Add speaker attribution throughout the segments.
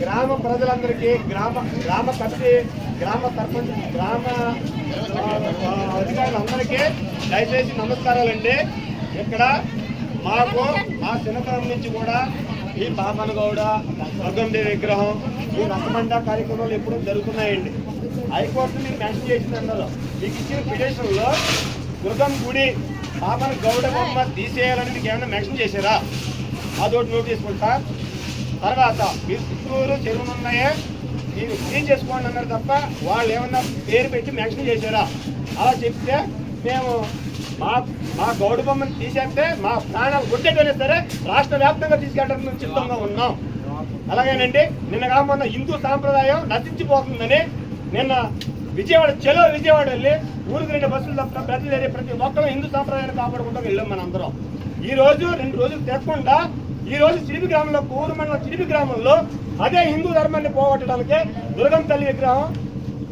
Speaker 1: గ్రామ ప్రజలందరికీ గ్రామ గ్రామ కమిటీ గ్రామ సర్పంచ్ గ్రామ అధికారులందరికీ దయచేసి నమస్కారాలండి. ఇక్కడ మాకు మా చిన్నతనం నుంచి కూడా ఈ పాపన గౌడ దుర్గందేవి విగ్రహం ఈ రసమండ కార్యక్రమాలు ఎప్పుడూ జరుగుతున్నాయండి. హైకోర్టు మీకు మెన్షన్ చేసింది అన్నారు మీకు ఇచ్చిన పిటిషన్లో దుర్గం గుడి పాపన గౌడ బొమ్మ తీసేయాలని మీకు ఏమైనా మెన్షన్ చేశారా? అదొకటి నోట్ చేసుకుంటా. తర్వాత మీరు చిత్తూరు చెరువులు ఉన్నాయే మీరు క్లీన్ చేసుకోండి అన్నారు తప్ప వాళ్ళు ఏమన్నా పేరు పెట్టి మెన్షన్ చేశారా? అలా చెప్తే మేము మా మా గౌడ బొమ్మను తీసేస్తే మా ప్రాణాలు గుడ్డేటైనా సరే రాష్ట్ర వ్యాప్తంగా తీసుకెళ్ళడానికి సిద్ధంగా ఉన్నాం. అలాగేనండి నిన్న కాక మొన్న హిందూ సాంప్రదాయం నశించిపోతుందని నిన్న విజయవాడ చెలో విజయవాడ వెళ్ళి ఊరికి రెండు బస్సులు తప్ప ప్రజలు ప్రతి ఒక్కరూ హిందూ సాంప్రదాయాన్ని కాపాడుకుంటూ వెళ్ళాం మనందరం ఈ రోజు రెండు రోజులు తెచ్చకుండా ఈ రోజు చిలిపి గ్రామంలో కోరు మండలం చిలిపి గ్రామంలో అదే హిందూ ధర్మాన్ని పోగొట్టడానికి దుర్గం తల్లి విగ్రహం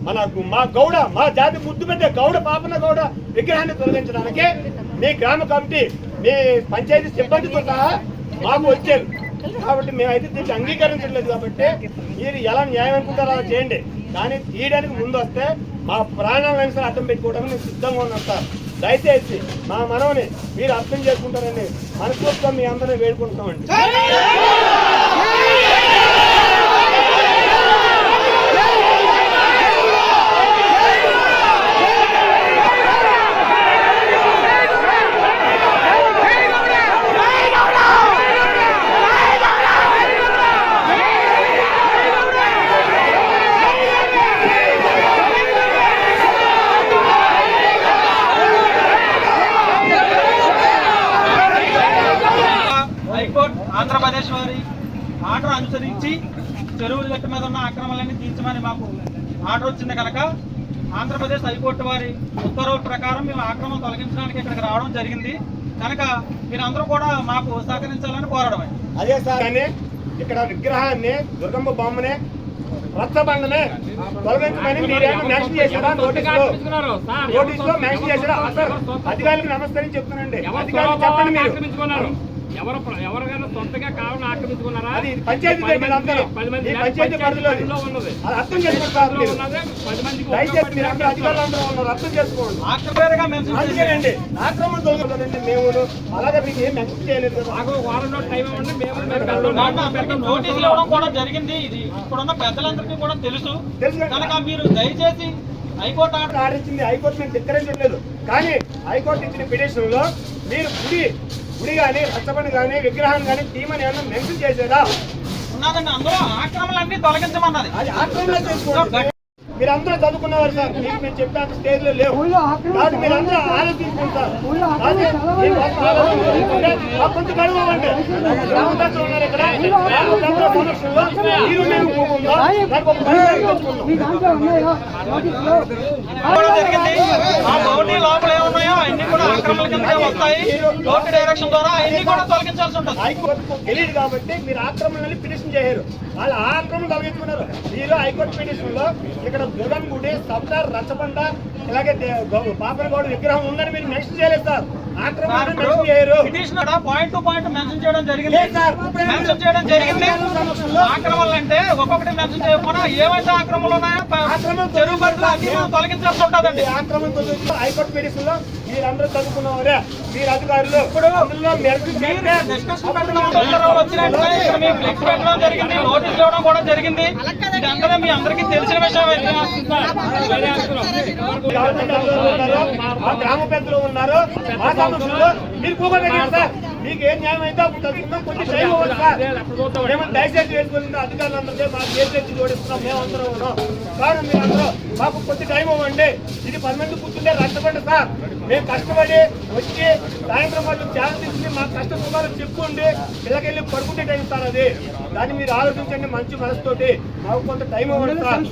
Speaker 1: మన మా గౌడ మా జాతి ముద్దు పెట్టే గౌడ పాపన గౌడ విగ్రహాన్ని తొలగించడానికి మీ గ్రామ కమిటీ మీ పంచాయతీ సిబ్బందితో సహా మాకు వచ్చారు. కాబట్టి మేమైతే దీనికి అంగీకరించట్లేదు కాబట్టి మీరు ఎలా న్యాయం అనుకుంటారో అలా చేయండి. కానీ తీయడానికి ముందు వస్తే మా ప్రాణాలను సరే అర్థం పెట్టుకోవడానికి నేను సిద్ధంగా ఉన్నాను సార్. దయచేసి మా మనవని మీరు అర్థం చేసుకుంటారని మనస్ఫూర్తిగా మీ అందరినీ వేడుకుంటున్నామండి.
Speaker 2: ఆంధ్రప్రదేశ్ వారి ఆర్డర్ అనుసరించి చెరువుల గట్టు మీద ఉన్న ఆక్రమణలన్నీ తీర్చమని మాకు ఆర్డర్ వచ్చింది కనుక ఆంధ్రప్రదేశ్ హైకోర్టు వారి ఉత్తర్వుల ప్రకారం మేము ఆక్రమణ తొలగించడానికి ఇక్కడికి రావడం జరిగింది. కనుక మీరందరూ కూడా మాకు సహకరించాలని కోరడమే.
Speaker 1: అదే సార్. ఇక్కడ విగ్రహాన్ని దుర్గమ్మ బొమ్మని రచ్చబండనే తొలగించమని మీరేమో మెన్షన్ చేశారా? మెన్షన్ చేశారా? అధికారులకు నమస్కారం చెప్తున్నానండి.
Speaker 3: ఎవరు
Speaker 1: అధికారులు చెప్పండి మీరు.
Speaker 3: ఎవరు ఎవరికైనా సొంతగా కావాలని ఆక్రమించుకున్నారా?
Speaker 1: అది పంచాయతీ
Speaker 3: పది మంది- పది మంది
Speaker 1: ఈ పంచాయతీ పరిధిలో
Speaker 3: ఉన్నది.
Speaker 1: అది అర్థం చేసుకోండి
Speaker 3: పది మందికి
Speaker 1: అర్థం చేసుకోండి. అందుకేనండి ఆక్రమణ తొలగించదండి మేము అలాగే మీకు ఏం మెన్షన్ చేయలేదు
Speaker 3: మాకు వారం రోజులు టైం ఇవ్వండి మేము
Speaker 2: నోటీసులు ఇవ్వడం కూడా జరిగింది. ఇది ఇప్పుడున్న పెద్దలందరికీ కూడా తెలుసు? కనుక మీరు దయచేసి హైకోర్టు ఆర్డర్
Speaker 1: ఆర్డర్ ఇచ్చింది హైకోర్టు మేము ధిక్కరించట్లేదు కానీ హైకోర్టు ఇచ్చిన పిటిషన్లో మీరు గుడి కానీ రచ్చబండి కానీ విగ్రహాన్ని కానీ తీమని ఏమన్నా మెన్షన్ చేశారా
Speaker 2: ఉన్నదండి అందులో ఆక్రమణలన్నీ తొలగించమన్నది.
Speaker 1: అది ఆక్రమణ చేసుకోండి. మీరందరూ చదువుకున్నవారు సార్. మీకు మేము చెప్పేంత స్టేజ్లో లేవు కాబట్టి మీరందరూ ఆలోచించుకుంటారు ఉన్నారు ఇక్కడ. సమక్షంలో మీరు మేము.
Speaker 2: కూడా జరిగింది ఆ బౌండరీ లోపల ఏమున్నాయో అన్ని కూడా ఆక్రమణ కింద వస్తాయి. కోర్టు డైరెక్షన్ ద్వారా అన్ని కూడా తొలగించాల్సి ఉంటుంది.
Speaker 1: హైకోర్టుకు తెలియదు కాబట్టి మీరు ఆక్రమణని పిటిషన్ చేశారు వాళ్ళు ఆ ఆక్రమణ తొలగించుకున్నారు మీరు హైకోర్టు పిటిషన్లో ఇక్కడ దుర్గం గుడి సబ్దార్ రచబండ ఇలాగే దే- పాపనగౌడ విగ్రహం ఉందని మీరు నెక్స్ట్ చేయలేదు sir.
Speaker 2: Point to point mention చేయడం జరిగింది. మెన్షన్ చేయడం జరిగింది. ఆక్రమణలు అంటే ఒక్కొక్కటి మెన్షన్ చేయకుండా ఏవైతే ఆక్రమణలు ఉన్నాయో చెరువు పరిధిలో తొలగించాల్సి ఉంటుందండి.
Speaker 1: ఆక్రమణ హైకోర్టు పిటిషన్లో మీరందరూ చదువుకున్నవారే. మీరు అధికారులు. ఇప్పుడు
Speaker 2: డిస్కషన్ పెట్టడం ఇక్కడ మేము ఫ్లెక్స్ పెట్టడం జరిగింది. నోటీస్ ఇవ్వడం కూడా జరిగింది. ఇది అందరూ మీ అందరికీ తెలిసిన విషయం
Speaker 1: మా గ్రామ పెద్దలు ఉన్నారు. మా మీరు కూపబెట్టారు సార్. మీకు ఏం న్యాయం అయితే అప్పుడు చదువుకుందాం కొంచెం టైం అవ్వదు సార్. మేము దయచేసి వేసుకుని అధికారులందరికీ మాకు చేసి జోడిస్తున్నాం మేము అందరం ఉన్నాం. సార్ మీరందరూ మాకు కొంచెం టైం ఇవ్వండి. ఇది పది కూర్చుంటే కష్టపడి సార్. మేము కష్టపడి వచ్చి సాయంత్రం వాళ్ళు ఛాన్స్ తీసుకుని మాకు కష్ట సుమారు చెప్పుకోండి. పిల్లకెళ్ళి పడుకుంటే టైం సార్ అది. దాన్ని మీరు ఆలోచించండి మంచి మనసుతోటి. మాకు కొంత టైం ఇవ్వండి సార్.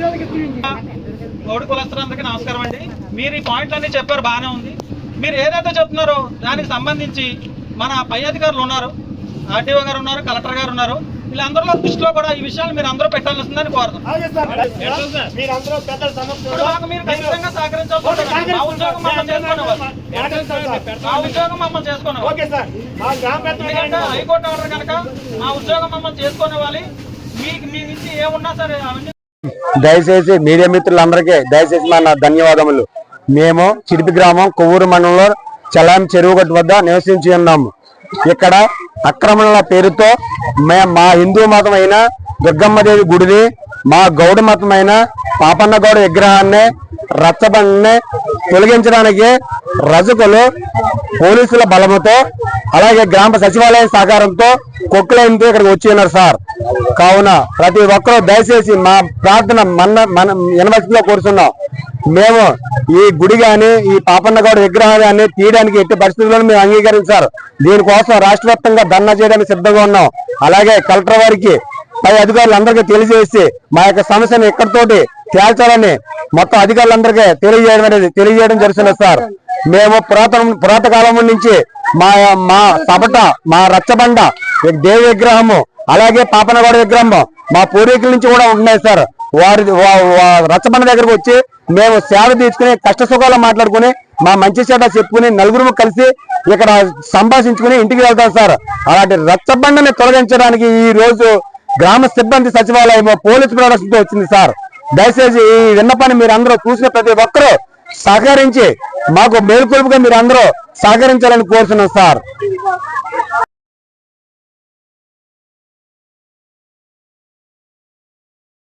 Speaker 2: గౌడి కులస్తులందరికీ నమస్కారం అండి. మీరు ఈ పాయింట్లన్నీ చెప్పారు బాగానే ఉంది. మీరు ఏదైతే చెప్తున్నారో దానికి సంబంధించి మన పై అధికారులు ఉన్నారు ఆర్టీఓ గారు ఉన్నారు కలెక్టర్ గారు ఉన్నారు. వీళ్ళందరిలో దృష్టిలో కూడా ఈ విషయాలు మీరు అందరూ పెట్టాల్సిందని కోరుతాం మీరు ఖచ్చితంగా సహకరించాల్సి ఉద్యోగం మమ్మల్ని చేసుకునేవారు మా ఉద్యోగం మమ్మల్ని చేసుకునేవారు
Speaker 1: ఓకే సార్. మా గ్రామ
Speaker 2: ఎందుకంటే
Speaker 1: పెద్దలు
Speaker 2: హైకోర్టు ఆర్డర్ కనుక మా ఉద్యోగం మమ్మల్ని చేసుకునేవాలి. మీకు మీ నుంచి ఏమున్నా సరే అవన్నీ
Speaker 4: దయచేసి మీడియా మిత్రులందరికీ దయచేసి మన ధన్యవాదములు. మేము చిరుపి గ్రామం కొవ్వూరు మండలంలో చలాం చెరువు గట్టు వద్ద నివసించి ఉన్నాము. ఇక్కడ అక్రమణల పేరుతో మే మా హిందూ మతం అయిన దుర్గమ్మదేవి గుడిని మా గౌడ మతం అయిన పాపన్న గౌడ విగ్రహాన్ని రచ్చబండిని తొలగించడానికి రజకులు పోలీసుల బలముతో అలాగే గ్రామ సచివాలయం సహకారంతో కొక్కులైనతో ఇక్కడికి వచ్చి ఉన్నారు సార్. కావున ప్రతి ఒక్కరూ దయచేసి మా ప్రార్థన మన మన యూనివర్సిటీలో కోరుతున్నాం మేము ఈ గుడి గాని ఈ పాపన్నగౌడ విగ్రహాన్ని కానీ తీయడానికి ఎట్టి పరిస్థితుల్లో మేము అంగీకరించారు దీనికోసం రాష్ట్ర వ్యాప్తంగా ధర్నా చేయడానికి సిద్ధంగా ఉన్నాం. అలాగే కలెక్టర్ వారికి పై అధికారులందరికీ తెలియజేసి మా యొక్క సమస్యను ఎక్కడితోటి తేల్చాలని మొత్తం అధికారులందరికీ తెలియజేయడం అనేది తెలియజేయడం జరుగుతుంది సార్. మేము పురాతన పురాతకాలం నుంచి మా మా సబట మా రచ్చబండ దేవి విగ్రహము అలాగే పాపనగౌడ విగ్రహము మా పూర్వీకుల నుంచి కూడా ఉన్నాయి సార్. వారి వా- రచ్చబండ దగ్గరకు వచ్చి మేము సేవ తీసుకుని కష్ట సుఖాలు మాట్లాడుకుని మా మంచి చెడ్డ చెప్పుకుని నలుగురు కలిసి ఇక్కడ సంభాషించుకుని ఇంటికి వెళ్తాం సార్. అలాంటి రచ్చబండని తొలగించడానికి ఈ రోజు గ్రామ సిబ్బంది సచివాలయం పోలీసు ప్రొడక్షన్తో వచ్చింది సార్. దయచేసి ఈ విన్నపాన్ని మీరు అందరూ చూసిన ప్రతి ఒక్కరూ సహకరించి మాకు మేలుకొలుపుగా మీరు అందరూ సహకరించాలని కోరుతున్నాం సార్.